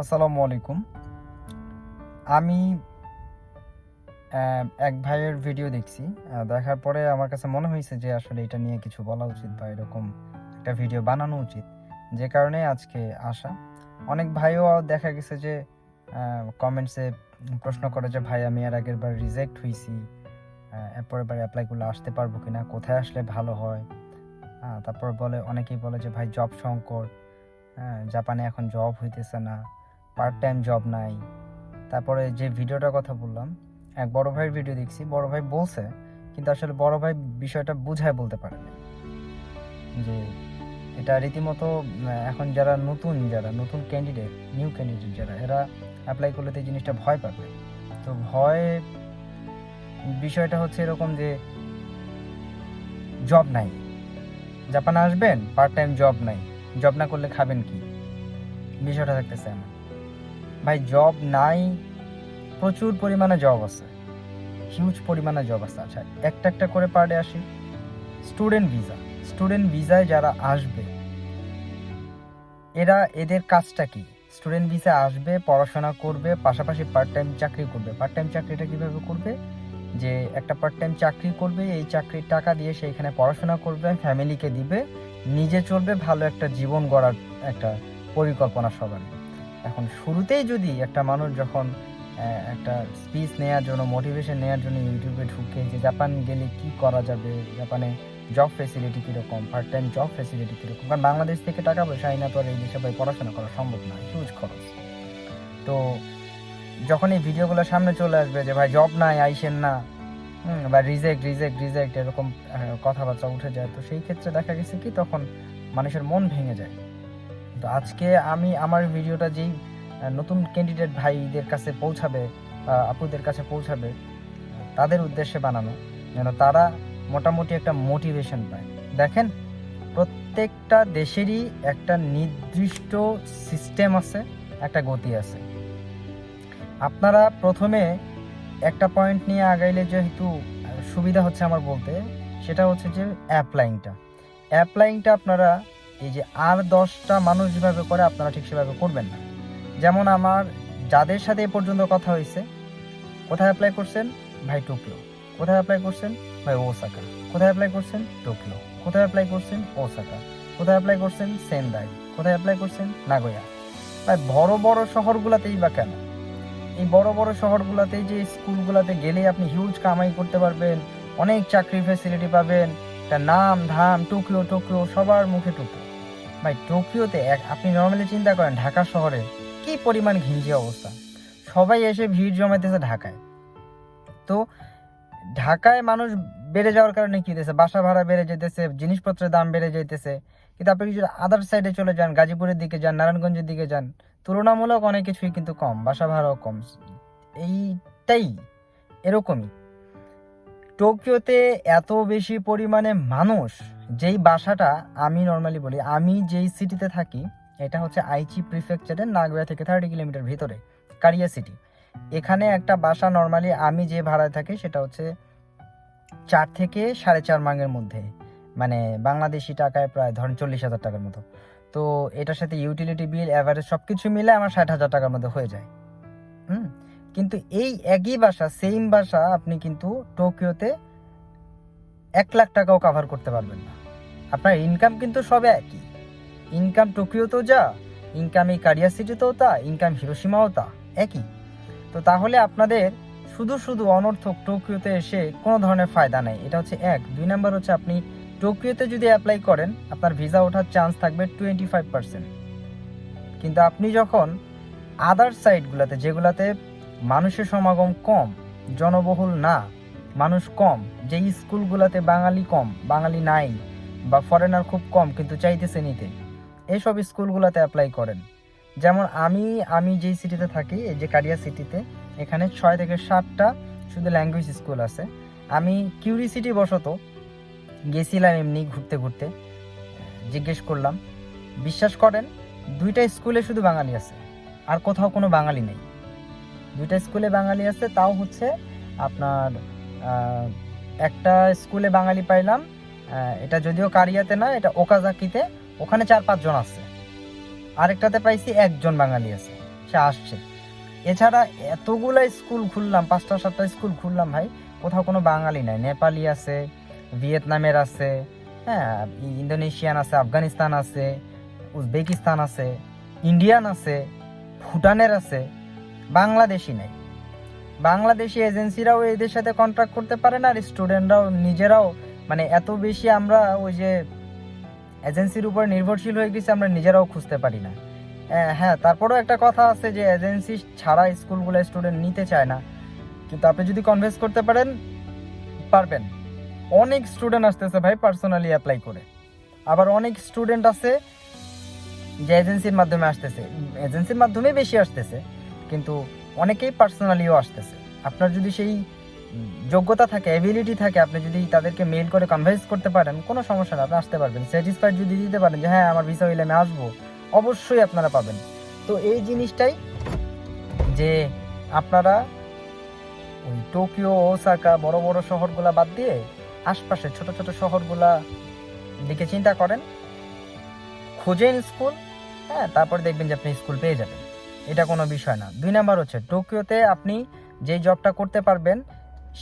আসসালামু আলাইকুম। আমি এক ভাইয়ের ভিডিও দেখছি। দেখার পরে আমার কাছে মনে হয়েছে যে আসলে এটা নিয়ে কিছু বলা উচিত বা এরকম একটা ভিডিও বানানো উচিত। যে কারণে আজকে আসা। অনেক ভাইও দেখা গেছে যে কমেন্টসে প্রশ্ন করে যে, ভাই, আমি এর আগের বার রিজেক্ট হয়েছি এরপরের বার অ্যাপ্লাই করলে আসতে পারব কিনা? কোথায় আসলে ভালো হয়? তারপর বলে, অনেকেই বলে যে, ভাই জব সংকট। হ্যাঁ জাপানে এখন জব হইতেছে না। পার্ট টাইম জব নাই। তারপরে যে ভিডিওটার কথা বললাম, এক বড় ভাইয়ের ভিডিও দেখছি, বড় ভাই বলছে, কিন্তু আসলে বড় ভাই বিষয়টা বুঝায় বলতে পারে না। যে এটা রীতিমতো এখন যারা নতুন যারা নতুন ক্যান্ডিডেট নিউ ক্যান্ডিডেট যারা, এরা অ্যাপ্লাই করলে তো এই জিনিসটা ভয় পাবে। তো ভয়, বিষয়টা হচ্ছে এরকম যে জব নাই। জাপানে আসবেন পার্ট টাইম জব নাই। জব না করলে খাবেন কি? বিষয়টা থাকতেছে এমন ভাই জব নাই, প্রচুর পরিমাণে জব আছে হিউজ পরিমাণে জব আছে। আচ্ছা একটা একটা করে পার্টে আসি। স্টুডেন্ট ভিসা স্টুডেন্ট ভিসায় যারা আসবে, এরা এদের কাজটা কি? স্টুডেন্ট ভিসা আসবে, পড়াশোনা করবে, পাশাপাশি পার্ট টাইম চাকরি করবে। পার্ট টাইম চাকরিটা কীভাবে করবে? যে একটা পার্ট টাইম চাকরি করবে, এই চাকরির টাকা দিয়ে সে এখানে পড়াশোনা করবে ফ্যামিলিকে দিবে, নিজে চলবে, ভালো একটা জীবন গড়ার একটা পরিকল্পনা সবার। এখন শুরুতেই যদি একটা মানুষ যখন একটা স্পিচ নেওয়ার জন্য মোটিভেশন নেওয়ার জন্য ইউটিউবে ঢুকে যে জাপান গেলে কি করা যাবে? জাপানে জব ফেসিলিটি কীরকম? পার্ট টাইম জব ফেসিলিটি কীরকম? কারণ বাংলাদেশ থেকে টাকা পয়সা আইনা আর এই দেশে ভাই পড়াশোনা করা সম্ভব না হিউজ খরচ। তো যখন এই ভিডিওগুলো সামনে চলে আসবে যে ভাই জব নাই, আইসেন না বা রিজেক্ট রিজেক্ট রিজেক্ট এরকম কথাবার্তা উঠে যায়, তো সেই ক্ষেত্রে দেখা গেছে কি তখন মানুষের মন ভেঙে যায়। তো আজকে আমি আমার ভিডিওটা যেই নতুন ক্যান্ডিডেট ভাইদের কাছে পৌঁছাবে আপুদের কাছে পৌঁছাবে, তাদের উদ্দেশ্যে বানানো, যেন তারা মোটামুটি একটা মোটিভেশন পায়। দেখেন, প্রত্যেকটা দেশেরই একটা নির্দিষ্ট সিস্টেম আছে, একটা গতি আছে। আপনারা প্রথমে একটা পয়েন্ট নিয়ে আগাইলে যেহেতু সুবিধা হচ্ছে আমার বলতে, সেটা হচ্ছে যে অ্যাপ্লাইংটা অ্যাপ্লাইংটা আপনারা এই যে আর দশটা মানুষ যেভাবে করে, আপনারা ঠিক সেভাবে করবেন না। যেমন আমার যাদের সাথে এ পর্যন্ত কথা হয়েছে, কোথায় অ্যাপ্লাই করছেন? ভাই টোকিও। কোথায় অ্যাপ্লাই করছেন? ভাই ওসাকা। কোথায় অ্যাপ্লাই করছেন? টোকিও। কোথায় অ্যাপ্লাই করছেন? ওসাকা। কোথায় অ্যাপ্লাই করছেন? সেন্দাই। কোথায় অ্যাপ্লাই করছেন? নাগোয়া। ভাই বড় বড় শহরগুলোতেই বা কেন? এই বড় বড় শহরগুলোতে যে স্কুলগুলোতে গেলে আপনি হিউজ কামাই করতে পারবেন, অনেক চাকরি ফেসিলিটি পাবেন, তার নাম, ধাম, টোকিও টোকিও সবার মুখে টোকিও। ভাই, টোকিওতে এক আপনি নর্মালি চিন্তা করেন, ঢাকা শহরে কি পরিমাণ ঘিঞ্জি অবস্থা? সবাই এসে ভিড় জমাইতেছে ঢাকায়। তো ঢাকায় মানুষ বেড়ে যাওয়ার কারণে কি হতেছে বাসা ভাড়া বেড়ে যেতেছে জিনিসপত্রের দাম বেড়ে যাইতেছে। কিন্তু আপনি যদি আদার সাইডে চলে যান, গাজীপুরের দিকে যান, নারায়ণগঞ্জের দিকে যান, তুলনামূলক অনেক কিছুই কিন্তু কম, বাসা ভাড়াও কম। এইটাই এরকমই। টোকিওতে এত বেশি পরিমাণে মানুষ যেই বাসাটা আমি নর্মালি বলি, আমি যেই সিটিতে থাকি, এটা হচ্ছে আইচি প্রিফেকচারের নাগোয়া থেকে থার্টি কিলোমিটার ভিতরে, কারিয়া সিটি এখানে একটা বাসা নর্মালি আমি যে ভাড়ায় থাকি, সেটা হচ্ছে চার থেকে সাড়ে চার মাঙ্গের মধ্যে। মানে বাংলাদেশি টাকায় প্রায় ধরেন চল্লিশ হাজার টাকার মতো। তো এটার সাথে ইউটিলিটি বিল অ্যাভারেজ সব কিছু মিলে আমার ষাট হাজার টাকার মধ্যে হয়ে যায়। হুম? কিন্তু এই একই বাসা সেম বাসা আপনি কিন্তু টোকিওতে এক লাখ টাকাও কাভার করতে পারবেন না। আপনার ইনকাম কিন্তু সব একই। ইনকাম টোকিওতেও যা ইনকাম এই কারিয়া সিটিতেও তা ইনকাম হিরোসীমাও তা, একই। তো তাহলে আপনাদের শুধু শুধু অনর্থক টোকিওতে এসে কোনো ধরনের ফায়দা নেই। এটা হচ্ছে এক। দুই নাম্বার হচ্ছে আপনি টোকিওতে যদি অ্যাপ্লাই করেন, আপনার ভিসা ওঠার চান্স থাকবে টোয়েন্টি ফাইভ পার্সেন্ট কিন্তু আপনি যখন আদার সাইডগুলোতে যেগুলাতে মানুষের সমাগম কম, জনবহুল না মানুষ কম যেই স্কুলগুলোতে বাঙালি কম, বাঙালি নাই বা ফরেনার খুব কম কিন্তু চাইতেছে নিতে এইসব স্কুলগুলোতে অ্যাপ্লাই করেন। যেমন আমি আমি যেই সিটিতে থাকি, এই যে কারিয়া সিটিতে এখানে ছয় থেকে সাতটা শুধু ল্যাঙ্গুয়েজ স্কুল আছে। আমি কিউরিসিটি বশত গেছিলাম এমনি ঘুরতে ঘুরতে, জিজ্ঞেস করলাম, বিশ্বাস করেন, দুইটা স্কুলে শুধু বাঙালি আছে, আর কোথাও কোনো বাঙালি নেই। দুইটা স্কুলে বাঙালি আছে, তাও হচ্ছে আপনার একটা স্কুলে বাঙালি পাইলাম এটা যদিও কারিয়াতে না এটা ওকাজাকিতে, ওখানে চার পাঁচজন আছে। আরেকটাতে পাইছি একজন বাঙালি আছে, সে আসছে। এছাড়া এতগুলা স্কুল খুললাম, পাঁচটা সাতটা স্কুল খুললাম ভাই, কোথাও কোনো বাঙালি নাই। নেপালি আছে, ভিয়েতনামের আছে হ্যাঁ ইন্দোনেশিয়ান আছে, আফগানিস্তান আছে, উজবেকিস্তান আছে, ইন্ডিয়ান আছে, ভুটানের আছে বাংলাদেশি নেই। বাংলাদেশি এজেন্সিরাও এদের সাথে কন্ট্রাক্ট করতে পারে না আর স্টুডেন্টরাও নিজেরাও। মানে এত বেশি আমরা ওই যে এজেন্সির উপর নির্ভরশীল হয়ে গেছি আমরা নিজেরাও খুঁজতে পারি না। আহ, হ্যাঁ তারপরেও একটা কথা আছে যে এজেন্সি ছাড়া স্কুলগুলো স্টুডেন্ট নিতে চায় না। কিন্তু আপনি যদি কনভিন্স করতে পারেন পারবেন। অনেক স্টুডেন্ট আসতেছে ভাই পার্সোনালি অ্যাপ্লাই করে। আবার অনেক স্টুডেন্ট আছে যে এজেন্সির মাধ্যমে আসতেছে। এজেন্সির মাধ্যমে বেশি আসতেছে। কিন্তু অনেকেই পার্সোনালিও আসতেছে। আপনার যদি সেই যোগ্যতা থাকে অ্যাবিলিটি থাকে, আপনি যদি তাদেরকে মেল করে কনভিন্স করতে পারেন, কোনো সমস্যা না, আপনি আসতে পারবেন। স্যাটিসফাইড যদি দিতে পারেন যে হ্যাঁ আমার ভিসা হইলে আমি আসব, অবশ্যই আপনারা পাবেন। তো এই জিনিসটাই যে আপনারা ওই টোকিও, ওসাকা বড় বড় শহরগুলা বাদ দিয়ে আশপাশে ছোট ছোট শহরগুলা দিকে চিন্তা করেন খোঁজেন স্কুল হ্যাঁ তারপর দেখবেন যে আপনি স্কুল পেয়ে যাবেন। এটা কোনো বিষয় না। দুই নাম্বার হচ্ছে, টোকিওতে আপনি যেই জবটা করতে পারবেন,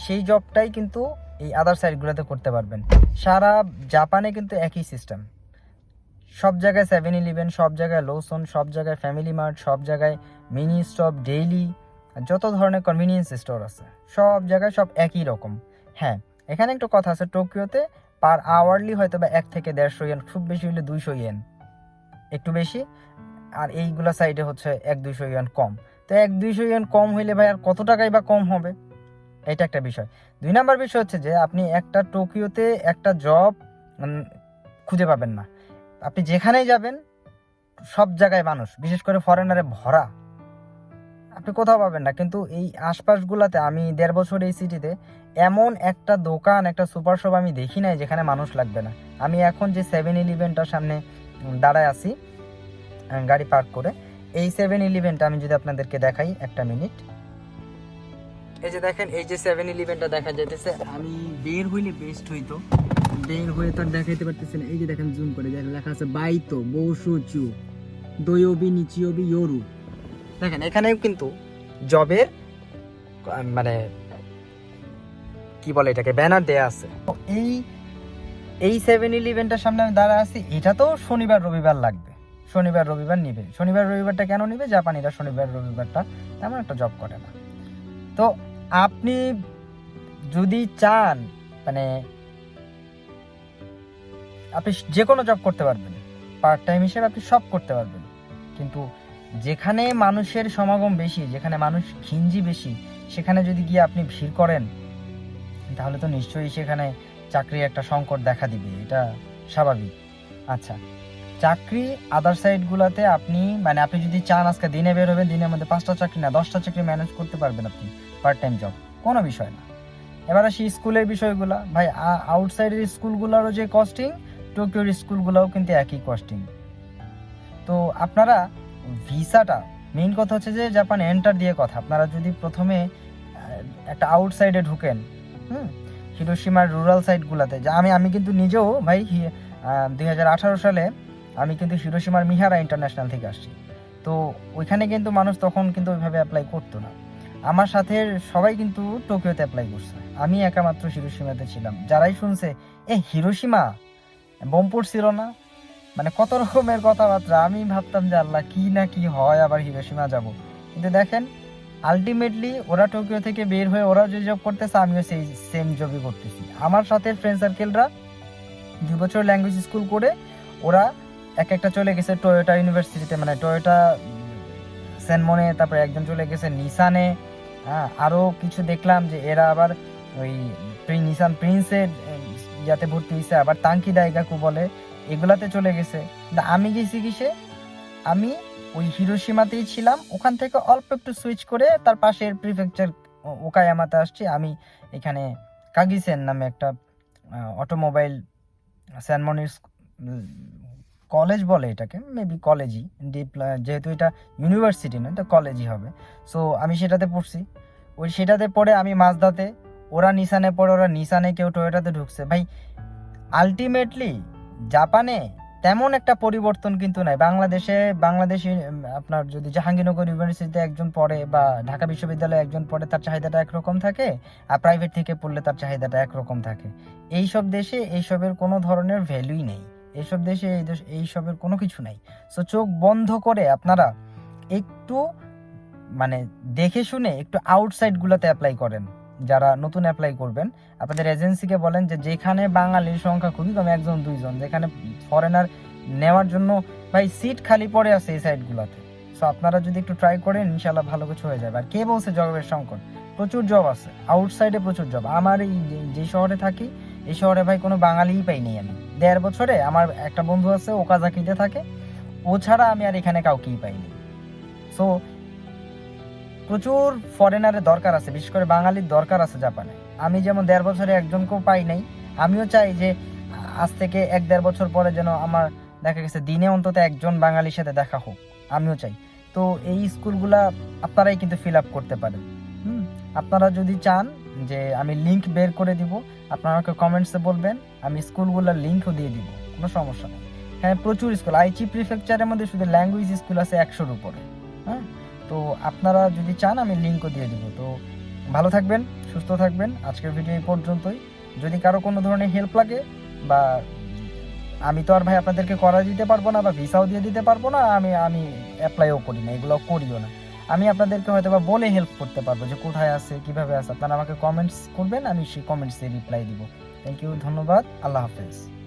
সেই জবটাই কিন্তু এই আদার সাইডগুলোতে করতে পারবেন। সারা জাপানে কিন্তু একই সিস্টেম সব জায়গায় সেভেন ইলেভেন সব জায়গায় লোসন সব জায়গায় ফ্যামিলি মার্ট সব জায়গায় মিনি স্টপ ডেইলি যত ধরনের কনভিনিয়েন্স স্টোর আছে, সব জায়গায় সব একই রকম। হ্যাঁ এখানে একটু কথা আছে, টোকিওতে পার আওয়ারলি হয়তো বা এক থেকে দেড়শো ইয়েন খুব বেশি হলে দুইশো ইয়েন একটু বেশি। আর এইগুলা সাইডে হচ্ছে এক দুইশো ইয়েন কম। তো এক দুইশো ইয়েন কম হইলে ভাই আর কত টাকাই বা কম হবে? এটা একটা বিষয়। দুই নাম্বার বিষয় হচ্ছে যে, আপনি একটা টোকিওতে একটা জব খুঁজে পাবেন না। আপনি যেখানেই যাবেন, সব জায়গায় মানুষ, বিশেষ করে ফরেনারে ভরা। আপনি কোথাও পাবেন না। কিন্তু এই আশপাশগুলাতে, আমি দেড় বছর এই সিটিতে এমন একটা দোকান, একটা সুপার শপ আমি দেখি নাই যেখানে মানুষ লাগবে না। আমি এখন যে সেভেন ইলেভেনটার সামনে দাঁড়ায় আছি গাড়ি পার্ক করে। এই সেভেন ইলেভেনটা আমি যদি আপনাদেরকে দেখাই একটা মিনিট। এই যে দেখেন, এই যে সেভেন ইলেভেনটা দেখা যাইতেছে, আমি বের হইলে বেস্ট হইতো। বের হয়ে তার দেখাইতে পারতেছি না। এই যে দেখেন জুম করে লেখা আছে, বাইতো বৌসু চু দয়োবি নিচিওবি ইয়োরু। দেখেন, এখানেও কিন্তু জবের মানে কি বলে এটাকে, ব্যানার দেয়া আছে। এই এই সেভেন ইলেভেনটার সামনে আমি দাঁড়া আছি। এটা তো শনিবার, রবিবার লাগবে। শনিবার, রবিবার নিবে। শনিবার, রবিবারটা কেন নিবে? জাপানিরা শনিবার, রবিবারটা তেমন একটা জব করে না। তো আপনি যদি চান মানে আপনি যে কোনো জব করতে পারবেন। পার্ট টাইম হিসেবে আপনি সব করতে পারবেন। কিন্তু যেখানে মানুষের সমাগম বেশি, যেখানে মানুষ ঘিঞ্জি বেশি, সেখানে যদি গিয়ে আপনি ভিড় করেন, তাহলে তো নিশ্চয়ই সেখানে চাকরির একটা সংকট দেখা দিবে। এটা স্বাভাবিক। আচ্ছা চাকরি আদার সাইডগুলোতে আপনি মানে আপনি যদি চান আজকে দিনে বের হবেন, দিনের মধ্যে পাঁচটা চাকরি না, দশটা চাকরি ম্যানেজ করতে পারবেন আপনি পার্ট টাইম জব কোনো বিষয় না। এবার আসি স্কুলের বিষয়গুলো, ভাই আউটসাইডের স্কুলগুলোরও যে কস্টিং টোকিওর স্কুলগুলোও কিন্তু একই কস্টিং তো আপনারা ভিসাটা মেইন কথা হচ্ছে যে জাপান এন্টার দিয়ে কথা, আপনারা যদি প্রথমে একটা আউটসাইডে ঢুকেন, হুম হিরোসীমার রুরাল সাইডগুলোতে যা আমি আমি কিন্তু নিজেও, ভাই দুই হাজার আঠারো সালে আমি কিন্তু হিরোসীমার মিহারা ইন্টারন্যাশনাল থেকে আসছি। তো ওইখানে কিন্তু মানুষ তখন কিন্তু ওইভাবে অ্যাপ্লাই করতো না। আমার সাথে সবাই কিন্তু টোকিওতে অ্যাপ্লাই করছে। আমি একা মাত্র হিরোসীমাতে ছিলাম। যারাই শুনছে, এ হিরোসীমা বোম পড়ছিল না? মানে কত রকমের কথাবার্তা। আমি ভাবতাম যে আল্লাহ, কী না কি হয় আবার হিরোসীমা যাব। কিন্তু দেখেন আলটিমেটলি ওরা টোকিও থেকে বের হয়ে ওরা যে জব করতেছে, আমিও সেই সেম জবই করতেছি। আমার সাথে ফ্রেন্ড সার্কেলরা দুই বছর ল্যাঙ্গুয়েজ স্কুল করে ওরা এক একটা চলে গেছে টয়োটা ইউনিভার্সিটিতে মানে টয়োটা সেনমনে তারপরে একজন চলে গেছে নিসানে হ্যাঁ আরও কিছু দেখলাম যে এরা আবার ওই নিসান প্রিন্সের যাতে ভর্তি হয়েছে আবার তাঙ্কি দায়গাকু বলে, এগুলাতে চলে গেছে। আমি গেছি কিসে? আমি ওই হিরোসীমাতেই ছিলাম, ওখান থেকে অল্প একটু সুইচ করে তার পাশের প্রিফেকচার ওকায়ামাতে আসছি। আমি এখানে কাগিসেন নামে একটা অটোমোবাইল স্যানমনির কলেজ বলে এটাকে মেবি কলেজই ডিপ যেহেতু এটা ইউনিভার্সিটি না এটা কলেজই হবে। সো আমি সেটাতে পড়ছি। ওই সেটাতে পড়ে আমি মাঝদাতে ওরা নিসানে পড়ে, ওরা নিসানে কেউ টয়োটাতে ঢুকছে। ভাই আলটিমেটলি জাপানে তেমন একটা পরিবর্তন কিন্তু নাই। বাংলাদেশে বাংলাদেশে আপনার যদি জাহাঙ্গীরনগর ইউনিভার্সিটিতে একজন পড়ে বা ঢাকা বিশ্ববিদ্যালয়ে একজন পড়ে, তার চাহিদাটা একরকম থাকে, আর প্রাইভেট থেকে পড়লে তার চাহিদাটা একরকম থাকে। এইসব দেশে এইসবের কোনো ধরনের ভ্যালুই নেই। এইসব দেশে এই দেশ এইসবের কোনো কিছু নাই। সো চোখ বন্ধ করে আপনারা একটু মানে দেখে শুনে একটু আউটসাইডগুলোতে অ্যাপ্লাই করেন। যারা নতুন অ্যাপ্লাই করবেন, আপনাদের এজেন্সিকে বলেন যে যেখানে বাঙালির সংখ্যা খুবই কম, একজন, দুইজন। যেখানে ফরেনার নেওয়ার জন্য ভাই সিট খালি পড়ে আছে এই সাইডগুলোতে সো আপনারা যদি একটু ট্রাই করেন ইনশাল্লাহ ভালো কিছু হয়ে যাবে। আর কে বলছে জবের সংকট? প্রচুর জব আছে। আউটসাইডে প্রচুর জব আমার এই যে শহরে থাকি, এই শহরে ভাই কোনো বাঙালিই পাইনি আমি। দেড় বছরে আমার একটা বন্ধু আছে ওকাজাকিতে থাকে। ও ছাড়া আমি আর এখানে কাউকেই পাইনি। সো প্রচুর ফরেনারের দরকার আছে, বিশেষ করে বাঙালির দরকার আছে জাপানে। আমি যেমন দেড় বছরে একজনকেও পাই নাই, আমিও চাই যে আজ থেকে এক দেড় বছর পরে যেন আমার দেখা গেছে দিনে অন্তত একজন বাঙালির সাথে দেখা হোক, আমিও চাই। তো এই স্কুলগুলা আপনারাই কিন্তু ফিল আপ করতে পারেন। হুম, আপনারা যদি চান যে আমি লিংক বের করে দিব, আপনারা আমাকে কমেন্টসে বলবেন, আমি স্কুলগুলোর লিঙ্কও দিয়ে দিব, কোনো সমস্যা নেই। হ্যাঁ প্রচুর স্কুল আইচি প্রিফেকচারের মধ্যে শুধু ল্যাঙ্গুয়েজ স্কুল আছে একশোর উপরে হ্যাঁ? তো আপনারা যদি চান, আমি লিঙ্কও দিয়ে দিব। তো ভালো থাকবেন, সুস্থ থাকবেন, আজকের ভিডিও এই পর্যন্তই। যদি কারও কোনো ধরনের হেল্প লাগে, বা আমি তো আর ভাই আপনাদেরকে করা দিতে পারব না, বা ভিসাও দিয়ে দিতে পারব না, আমি আমি অ্যাপ্লাইও করি না, এগুলো করিও না। আমি আপনাদেরকে হয়তো বা বলে হেল্প করতে পারব যে কোথায় আছে, কীভাবে আছে। আপনারা আমাকে কমেন্টস করবেন, আমি সেই কমেন্টসে রিপ্লাই দিব। থ্যাংক ইউ ধন্যবাদ, আল্লাহ হাফেজ।